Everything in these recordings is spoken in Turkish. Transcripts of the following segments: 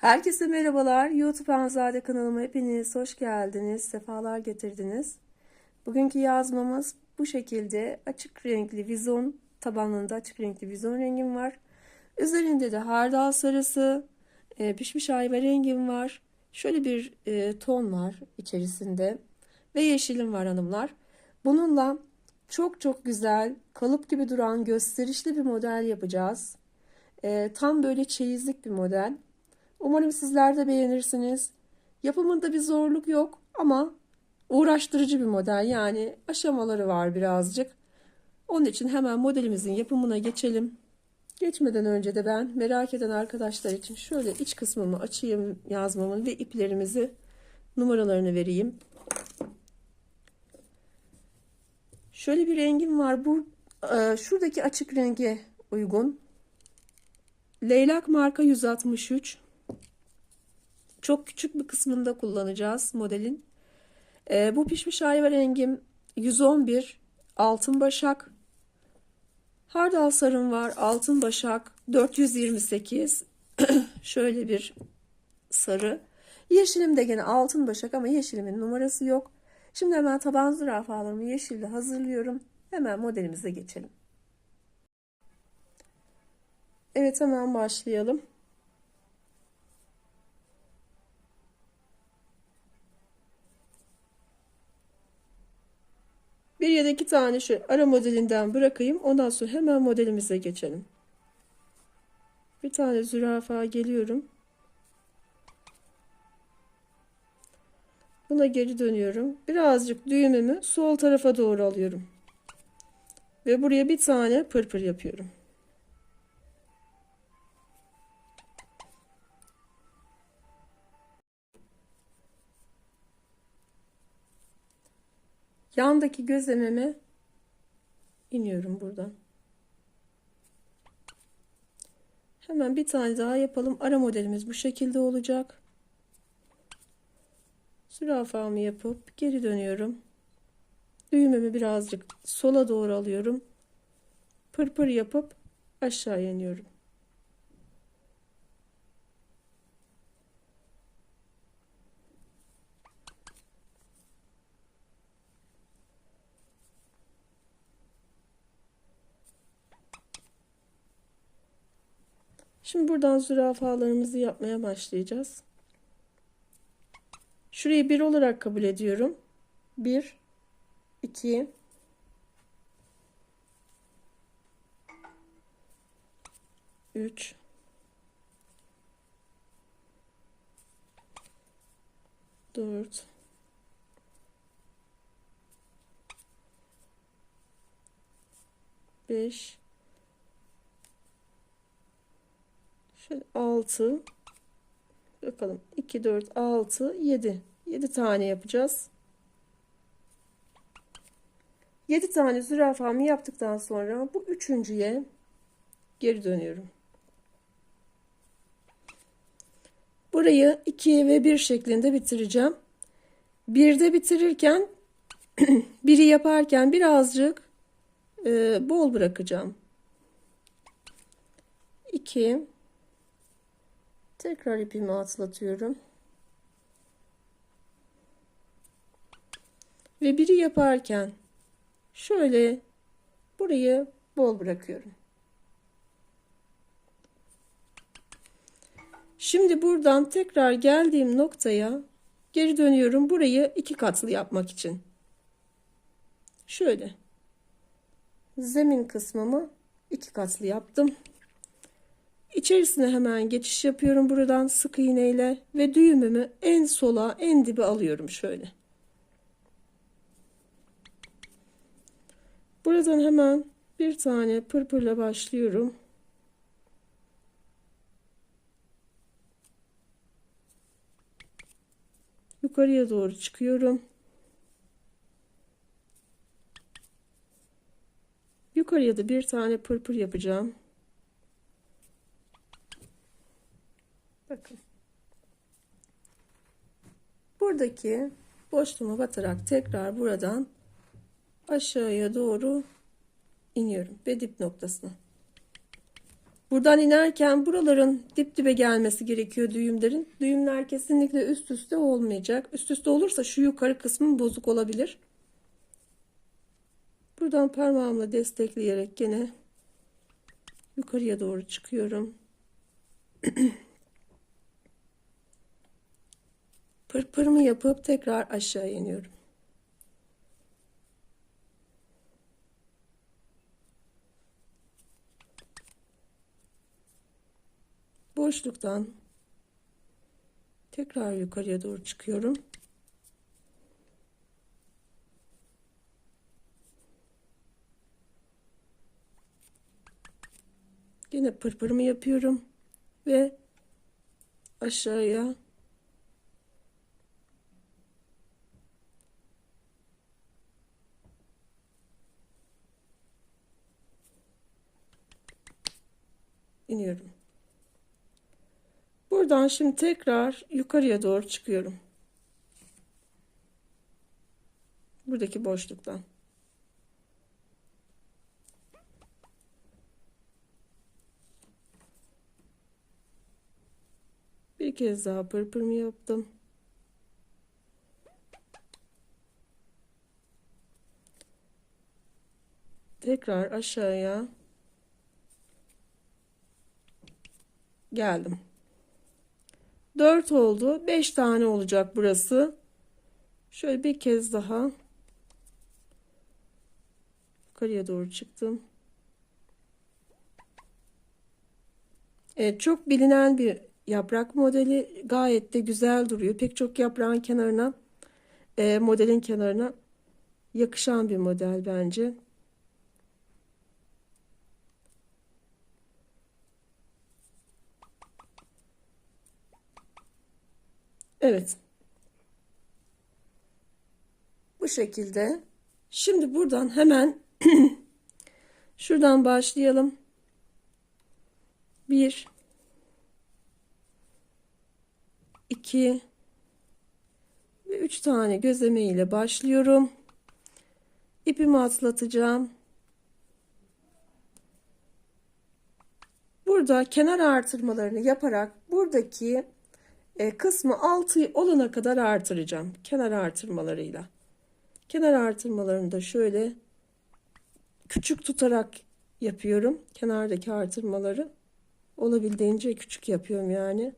Herkese merhabalar. YouTube Anzade kanalıma hepiniz hoş geldiniz. Sefalar getirdiniz. Bugünkü yazmamız bu şekilde açık renkli vizon tabanında açık renkli vizon rengim var. Üzerinde de hardal sarısı, e, pişmiş ayva rengim var. Şöyle bir e, ton var içerisinde ve yeşilim var hanımlar. Bununla çok çok güzel kalıp gibi duran gösterişli bir model yapacağız. E, tam böyle çeyizlik bir model. Umarım sizler de beğenirsiniz. Yapımında bir zorluk yok ama uğraştırıcı bir model yani aşamaları var birazcık. Onun için hemen modelimizin yapımına geçelim. Geçmeden önce de ben merak eden arkadaşlar için şöyle iç kısmımı açayım yazmamın ve iplerimizi numaralarını vereyim. Şöyle bir rengim var. Bu e, şuradaki açık renge uygun. Leylak marka 163. Çok küçük bir kısmında kullanacağız modelin. E, bu pişmiş ayva rengim 111 altın başak. Hardal sarım var altın başak 428. Şöyle bir sarı. Yeşilim de gene altın başak ama yeşilimin numarası yok. Şimdi hemen taban zürafalarımı yeşille hazırlıyorum. Hemen modelimize geçelim. Evet hemen başlayalım. Bir ya da iki tane şu ara modelinden bırakayım. Ondan sonra hemen modelimize geçelim. Bir tane zürafa geliyorum. Buna geri dönüyorum. Birazcık düğümümü sol tarafa doğru alıyorum. Ve buraya bir tane pırpır yapıyorum. Yandaki gözlememe iniyorum buradan. Hemen bir tane daha yapalım. Ara modelimiz bu şekilde olacak. Zürafamı yapıp geri dönüyorum. Düğümümü birazcık sola doğru alıyorum. Pırpır yapıp aşağı iniyorum. Şimdi buradan zürafalarımızı yapmaya başlayacağız. Şurayı bir olarak kabul ediyorum. Bir, iki, üç, dört, beş, şöyle altı, bakalım. 2 4 6 7 7 tane yapacağız. 7 tane zürafamı yaptıktan sonra bu üçüncüye geri dönüyorum. Burayı 2 ve 1 şeklinde bitireceğim. Birde bitirirken biri yaparken birazcık e, bol bırakacağım. 2 Tekrar ipimi atlatıyorum. Ve biri yaparken şöyle burayı bol bırakıyorum. Şimdi buradan tekrar geldiğim noktaya geri dönüyorum. Burayı iki katlı yapmak için. Şöyle. Zemin kısmımı iki katlı yaptım. İçerisine hemen geçiş yapıyorum buradan sık iğneyle ve düğümümü en sola en dibe alıyorum şöyle. Buradan hemen bir tane pırpırla başlıyorum. Yukarıya doğru çıkıyorum. Yukarıya da bir tane pırpır yapacağım. Bakın. Buradaki boşluğuma batarak tekrar buradan aşağıya doğru iniyorum ve dip noktasına. Buradan inerken buraların dip dibe gelmesi gerekiyor düğümlerin. Düğümler kesinlikle üst üste olmayacak. Üst üste olursa şu yukarı kısmın bozuk olabilir. Buradan parmağımla destekleyerek gene yukarıya doğru çıkıyorum. Pırpırımı yapıp tekrar aşağı iniyorum. Boşluktan tekrar yukarıya doğru çıkıyorum. Yine pırpırımı yapıyorum ve aşağıya iniyorum. Buradan şimdi tekrar yukarıya doğru çıkıyorum. Buradaki boşluktan. Bir kez daha pırpırımı yaptım. Tekrar aşağıya geldim. 4 oldu. 5 tane olacak burası. Şöyle bir kez daha yukarıya doğru çıktım. Evet, çok bilinen bir yaprak modeli gayet de güzel duruyor. Pek çok yaprağın kenarına e, modelin kenarına yakışan bir model bence. Evet. Bu şekilde. Şimdi buradan hemen şuradan başlayalım. Bir, iki ve üç tane gözleme ile başlıyorum. İpimi atlatacağım. Burada kenar artırmalarını yaparak buradaki e, kısmı 6 olana kadar artıracağım. Kenar artırmalarıyla. Kenar artırmalarını da şöyle küçük tutarak yapıyorum. Kenardaki artırmaları olabildiğince küçük yapıyorum yani.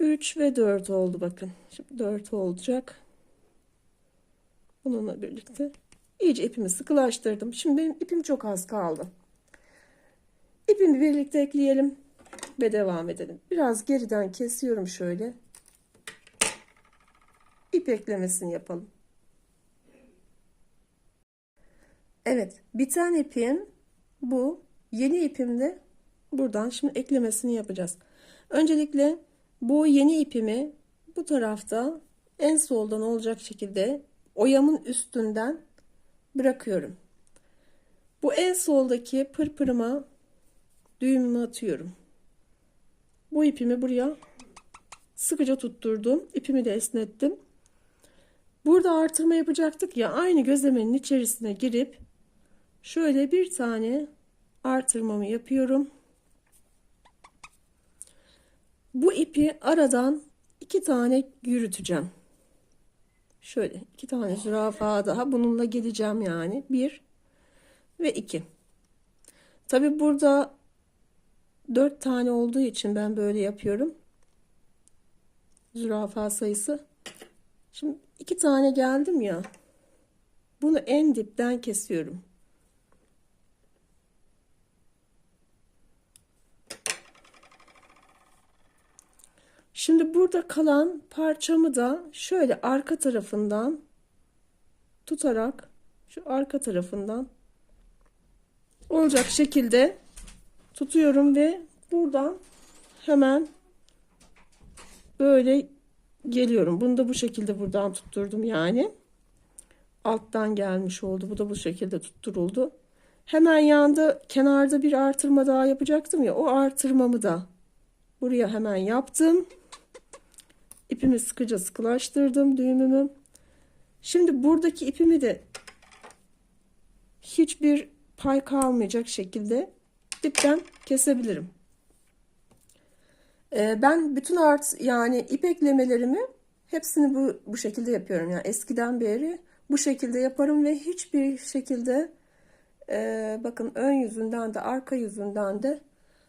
Üç ve dört oldu bakın. Şimdi dört olacak. Bununla birlikte iyice ipimi sıkılaştırdım. Şimdi benim ipim çok az kaldı. İpimi birlikte ekleyelim ve devam edelim. Biraz geriden kesiyorum şöyle. İp eklemesini yapalım. Evet, biten ipim bu. Yeni ipimde buradan şimdi eklemesini yapacağız. Öncelikle bu yeni ipimi bu tarafta en soldan olacak şekilde oyamın üstünden bırakıyorum. Bu en soldaki pırpırıma düğümümü atıyorum. Bu ipimi buraya sıkıca tutturdum. İpimi de esnettim. Burada artırma yapacaktık ya aynı gözlemenin içerisine girip şöyle bir tane artırmamı yapıyorum. Bu ipi aradan iki tane yürüteceğim. Şöyle iki tane zürafa daha bununla geleceğim yani. Bir ve iki. Tabi burada 4 tane olduğu için ben böyle yapıyorum. Zürafa sayısı. Şimdi iki tane geldim ya. Bunu en dipten kesiyorum. Şimdi burada kalan parçamı da şöyle arka tarafından tutarak şu arka tarafından olacak şekilde tutuyorum ve buradan hemen böyle geliyorum. Bunu da bu şekilde buradan tutturdum yani. Alttan gelmiş oldu. Bu da bu şekilde tutturuldu. Hemen yanda kenarda bir artırma daha yapacaktım ya. O artırmamı da buraya hemen yaptım. İpimi sıkıca sıkılaştırdım düğümümü. Şimdi buradaki ipimi de hiçbir pay kalmayacak şekilde dipten kesebilirim. Ee, ben bütün art yani ip eklemelerimi hepsini bu, bu şekilde yapıyorum. Yani eskiden beri bu şekilde yaparım ve hiçbir şekilde e, bakın ön yüzünden de arka yüzünden de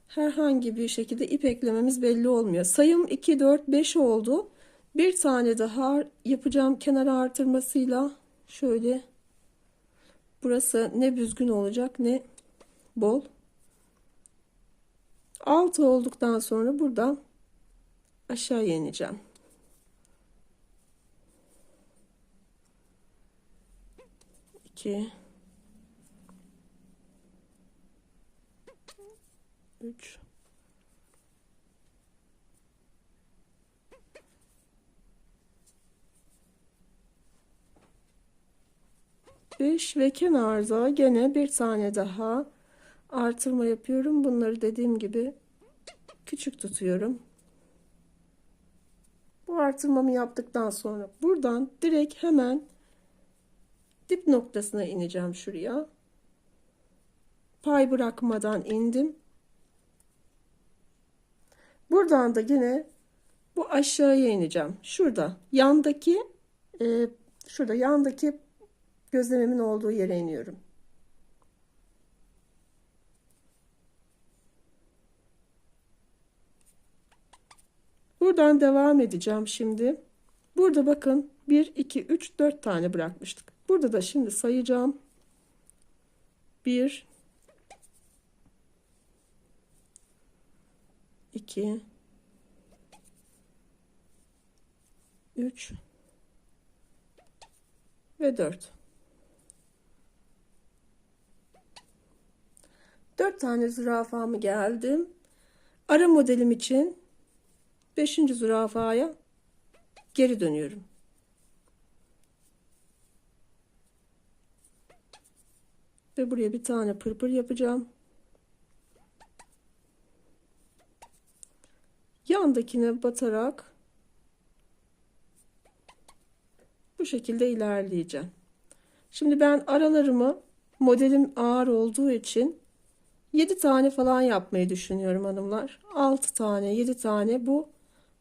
herhangi bir şekilde ip eklememiz belli olmuyor. Sayım 2, 4, 5 oldu. Bir tane daha yapacağım kenar artırmasıyla şöyle burası ne büzgün olacak ne bol. 6 olduktan sonra buradan aşağı ineceğim. İki. Üç. 5 ve kenarda gene bir tane daha artırma yapıyorum. Bunları dediğim gibi küçük tutuyorum. Bu artırmamı yaptıktan sonra buradan direkt hemen dip noktasına ineceğim şuraya. Pay bırakmadan indim. Buradan da yine bu aşağıya ineceğim. Şurada yandaki e, şurada yandaki gözlememin olduğu yere iniyorum. Buradan devam edeceğim şimdi. Burada bakın 1, 2, 3, 4 tane bırakmıştık. Burada da şimdi sayacağım. 1, 2, 3 ve 4. 4 tane zürafamı geldim. Ara modelim için 5. zürafaya geri dönüyorum. Ve buraya bir tane pırpır yapacağım. Yandakine batarak bu şekilde ilerleyeceğim. Şimdi ben aralarımı modelim ağır olduğu için 7 tane falan yapmayı düşünüyorum hanımlar. 6 tane 7 tane bu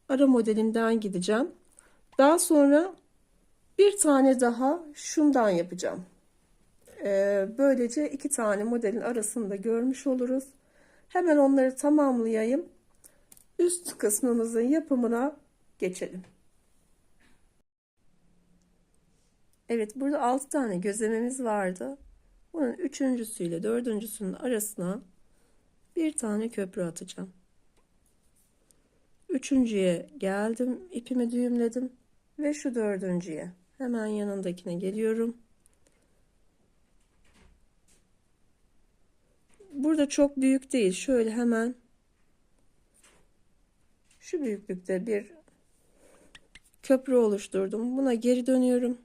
ara modelimden gideceğim. Daha sonra bir tane daha şundan yapacağım. Ee, böylece iki tane modelin arasında görmüş oluruz. Hemen onları tamamlayayım. Üst kısmımızın yapımına geçelim. Evet burada 6 tane gözlememiz vardı. Bunun üçüncüsüyle dördüncüsünün arasına bir tane köprü atacağım. Üçüncüye geldim. ipimi düğümledim. Ve şu dördüncüye. Hemen yanındakine geliyorum. Burada çok büyük değil. Şöyle hemen şu büyüklükte bir köprü oluşturdum. Buna geri dönüyorum.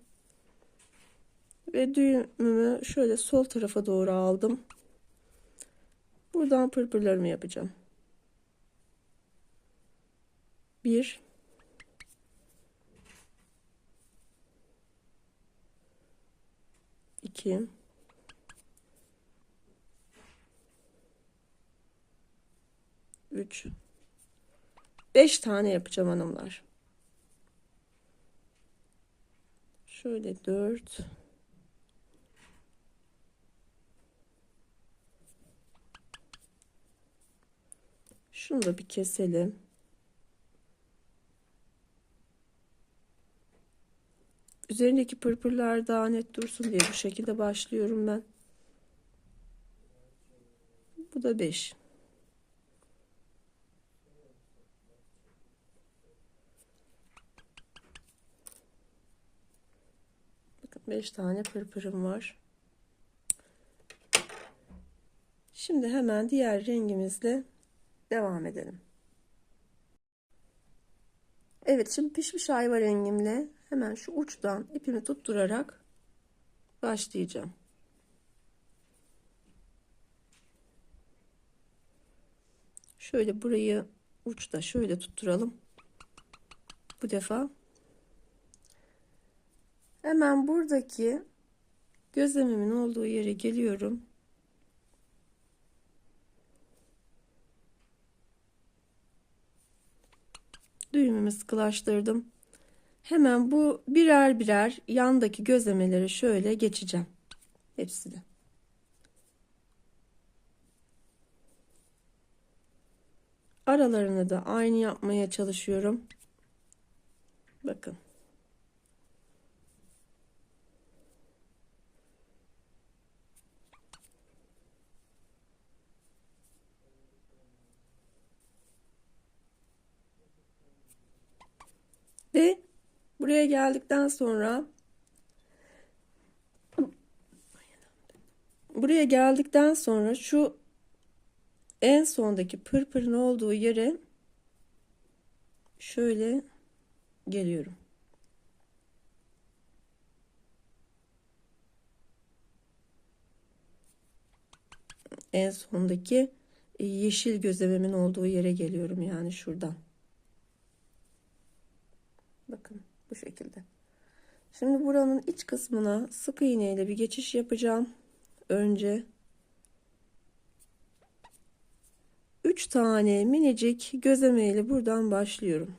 Ve düğümümü şöyle sol tarafa doğru aldım. Buradan pırpırlarımı yapacağım. Bir. iki, Üç. Beş tane yapacağım hanımlar. Şöyle dört. Şunu da bir keselim. Üzerindeki pırpırlar daha net dursun diye bu şekilde başlıyorum ben. Bu da 5. Bakın 5 tane pırpırım var. Şimdi hemen diğer rengimizle devam edelim. Evet şimdi pişmiş ayva rengimle hemen şu uçtan ipimi tutturarak başlayacağım. Şöyle burayı uçta şöyle tutturalım. Bu defa hemen buradaki Gözlememin olduğu yere geliyorum. Düğümümü sıkılaştırdım. Hemen bu birer birer yandaki gözlemeleri şöyle geçeceğim. Hepsini. Aralarını da aynı yapmaya çalışıyorum. Bakın. Ve buraya geldikten sonra buraya geldikten sonra şu en sondaki pırpırın olduğu yere şöyle geliyorum. En sondaki yeşil gözlememin olduğu yere geliyorum yani şuradan. Bakın bu şekilde. Şimdi buranın iç kısmına sık iğne ile bir geçiş yapacağım. Önce 3 tane minicik gözleme ile buradan başlıyorum.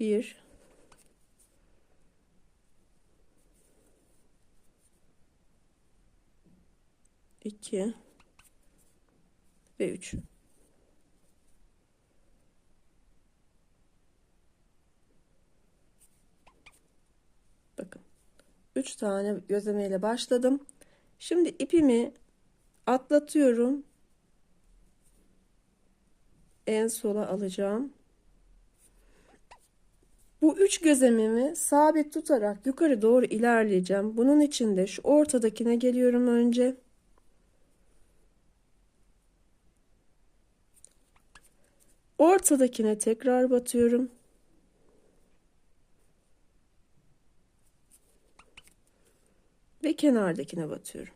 1 2 ve 3 Bakın. 3 tane gözleme ile başladım. Şimdi ipimi atlatıyorum. En sola alacağım. Bu üç gözlemimi sabit tutarak yukarı doğru ilerleyeceğim. Bunun için de şu ortadakine geliyorum önce. Ortadakine tekrar batıyorum. Ve kenardakine batıyorum.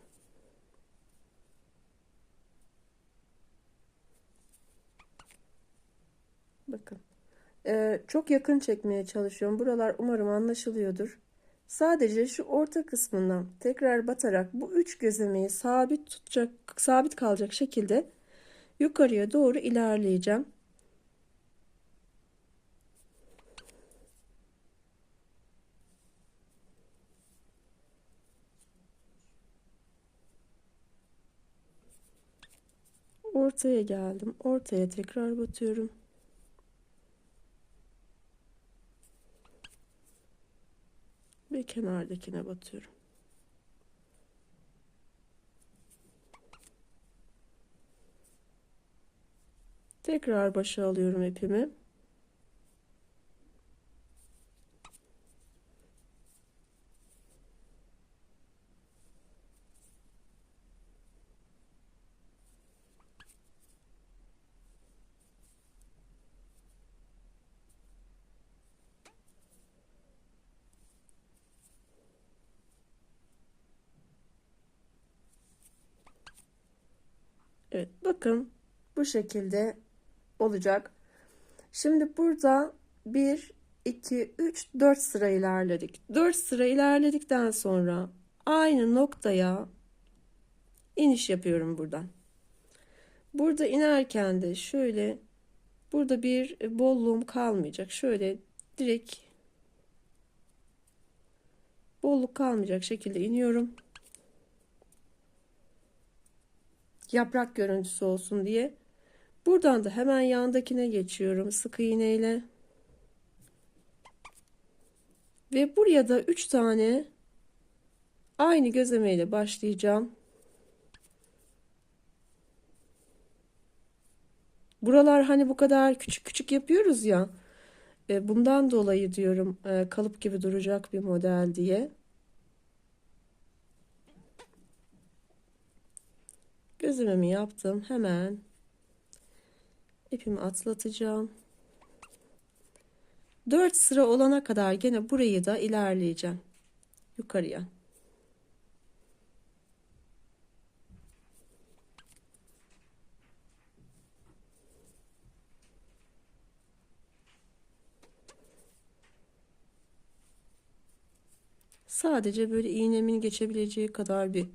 Bakın. Ee, çok yakın çekmeye çalışıyorum. Buralar umarım anlaşılıyordur. Sadece şu orta kısmından tekrar batarak bu üç gözlemeyi sabit tutacak, sabit kalacak şekilde yukarıya doğru ilerleyeceğim. Ortaya geldim. Ortaya tekrar batıyorum. Ve kenardakine batıyorum. Tekrar başa alıyorum ipimi. Evet bakın bu şekilde olacak. Şimdi burada 1, 2, 3, 4 sıra ilerledik. 4 sıra ilerledikten sonra aynı noktaya iniş yapıyorum buradan. Burada inerken de şöyle burada bir bolluğum kalmayacak. Şöyle direkt bolluk kalmayacak şekilde iniyorum. Yaprak görüntüsü olsun diye. Buradan da hemen yandakine geçiyorum sık iğneyle. Ve buraya da 3 tane aynı gözlemeyle başlayacağım. Buralar hani bu kadar küçük küçük yapıyoruz ya. E, bundan dolayı diyorum e, kalıp gibi duracak bir model diye. Gözlememi yaptım. Hemen ipimi atlatacağım. 4 sıra olana kadar gene burayı da ilerleyeceğim. Yukarıya. Sadece böyle iğnemin geçebileceği kadar bir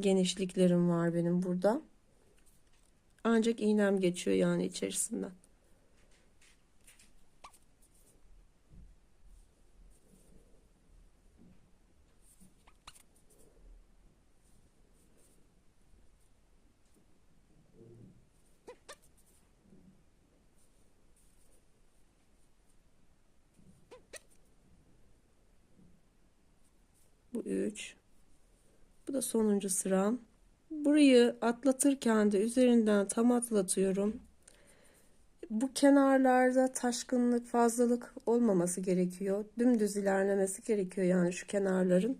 genişliklerim var benim burada. Ancak iğnem geçiyor yani içerisinden. Bu 3. Bu da sonuncu sıram. Burayı atlatırken de üzerinden tam atlatıyorum. Bu kenarlarda taşkınlık, fazlalık olmaması gerekiyor. Dümdüz ilerlemesi gerekiyor yani şu kenarların.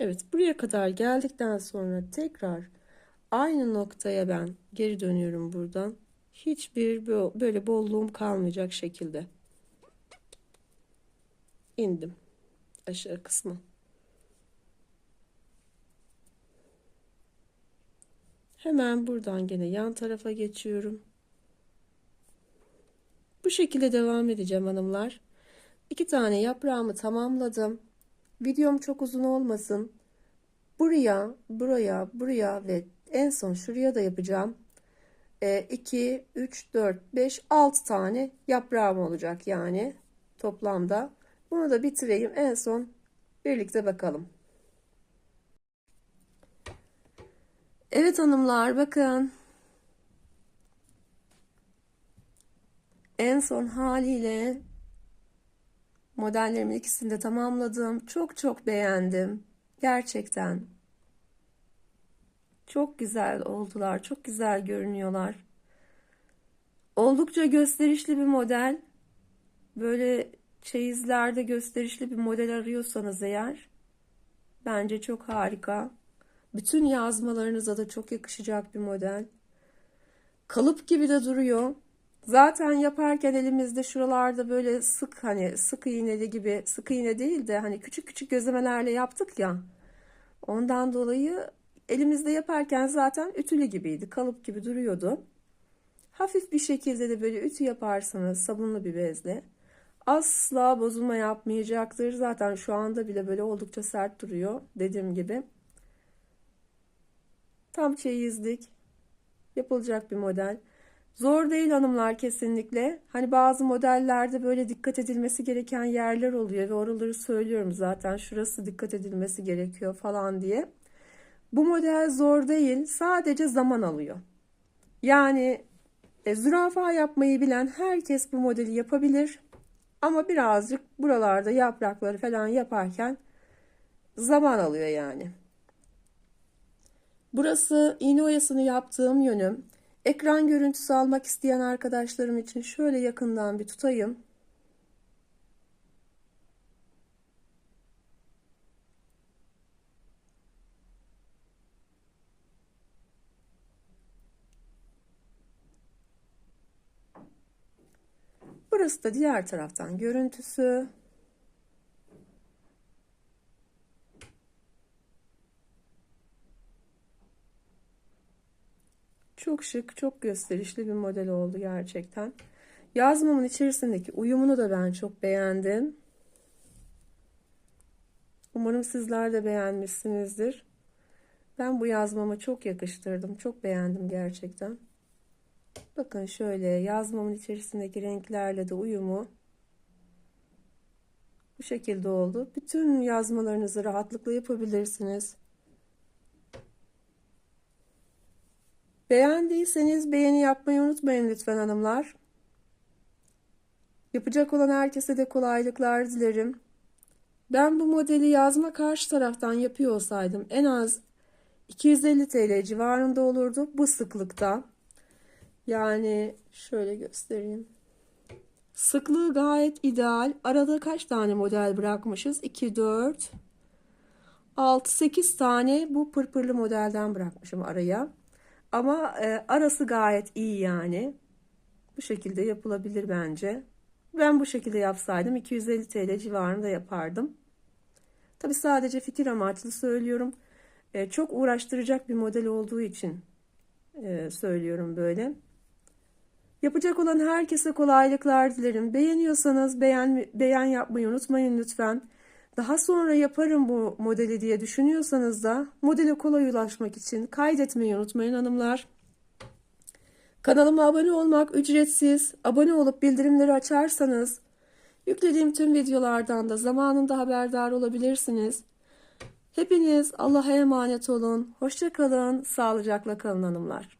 Evet, buraya kadar geldikten sonra tekrar aynı noktaya ben geri dönüyorum buradan. Hiçbir böyle bolluğum kalmayacak şekilde. indim aşağı kısmı. Hemen buradan gene yan tarafa geçiyorum. Bu şekilde devam edeceğim hanımlar. İki tane yaprağımı tamamladım. Videom çok uzun olmasın. Buraya, buraya, buraya ve en son şuraya da yapacağım. 2, 3, 4, 5, 6 tane yaprağım olacak yani toplamda. Bunu da bitireyim. En son birlikte bakalım. Evet hanımlar bakın. En son haliyle Modellerimin ikisini de tamamladım. Çok çok beğendim. Gerçekten. Çok güzel oldular. Çok güzel görünüyorlar. Oldukça gösterişli bir model. Böyle çeyizlerde gösterişli bir model arıyorsanız eğer bence çok harika. Bütün yazmalarınıza da çok yakışacak bir model. Kalıp gibi de duruyor. Zaten yaparken elimizde şuralarda böyle sık hani sık iğneli gibi sık iğne değil de hani küçük küçük gözlemelerle yaptık ya. Ondan dolayı elimizde yaparken zaten ütülü gibiydi. Kalıp gibi duruyordu. Hafif bir şekilde de böyle ütü yaparsanız sabunlu bir bezle asla bozulma yapmayacaktır. Zaten şu anda bile böyle oldukça sert duruyor dediğim gibi. Tam çeyizlik yapılacak bir model. Zor değil hanımlar kesinlikle. Hani bazı modellerde böyle dikkat edilmesi gereken yerler oluyor ve oraları söylüyorum zaten. Şurası dikkat edilmesi gerekiyor falan diye. Bu model zor değil. Sadece zaman alıyor. Yani e, zürafa yapmayı bilen herkes bu modeli yapabilir. Ama birazcık buralarda yaprakları falan yaparken zaman alıyor yani. Burası iğne oyasını yaptığım yönüm. Ekran görüntüsü almak isteyen arkadaşlarım için şöyle yakından bir tutayım. Burası da diğer taraftan görüntüsü. Çok şık, çok gösterişli bir model oldu gerçekten. Yazmamın içerisindeki uyumunu da ben çok beğendim. Umarım sizler de beğenmişsinizdir. Ben bu yazmama çok yakıştırdım. Çok beğendim gerçekten. Bakın şöyle yazmamın içerisindeki renklerle de uyumu bu şekilde oldu. Bütün yazmalarınızı rahatlıkla yapabilirsiniz. Beğendiyseniz beğeni yapmayı unutmayın lütfen hanımlar. Yapacak olan herkese de kolaylıklar dilerim. Ben bu modeli yazma karşı taraftan yapıyor olsaydım en az 250 TL civarında olurdu bu sıklıkta. Yani şöyle göstereyim. Sıklığı gayet ideal. Arada kaç tane model bırakmışız? 2, 4, 6, 8 tane bu pırpırlı modelden bırakmışım araya. Ama e, arası gayet iyi yani. Bu şekilde yapılabilir bence. Ben bu şekilde yapsaydım 250 TL civarında yapardım. Tabi sadece fikir amaçlı söylüyorum. E, çok uğraştıracak bir model olduğu için e, söylüyorum böyle. Yapacak olan herkese kolaylıklar dilerim. Beğeniyorsanız beğen, beğen yapmayı unutmayın lütfen. Daha sonra yaparım bu modeli diye düşünüyorsanız da modele kolay ulaşmak için kaydetmeyi unutmayın hanımlar. Kanalıma abone olmak ücretsiz. Abone olup bildirimleri açarsanız yüklediğim tüm videolardan da zamanında haberdar olabilirsiniz. Hepiniz Allah'a emanet olun. Hoşça kalın. Sağlıcakla kalın hanımlar.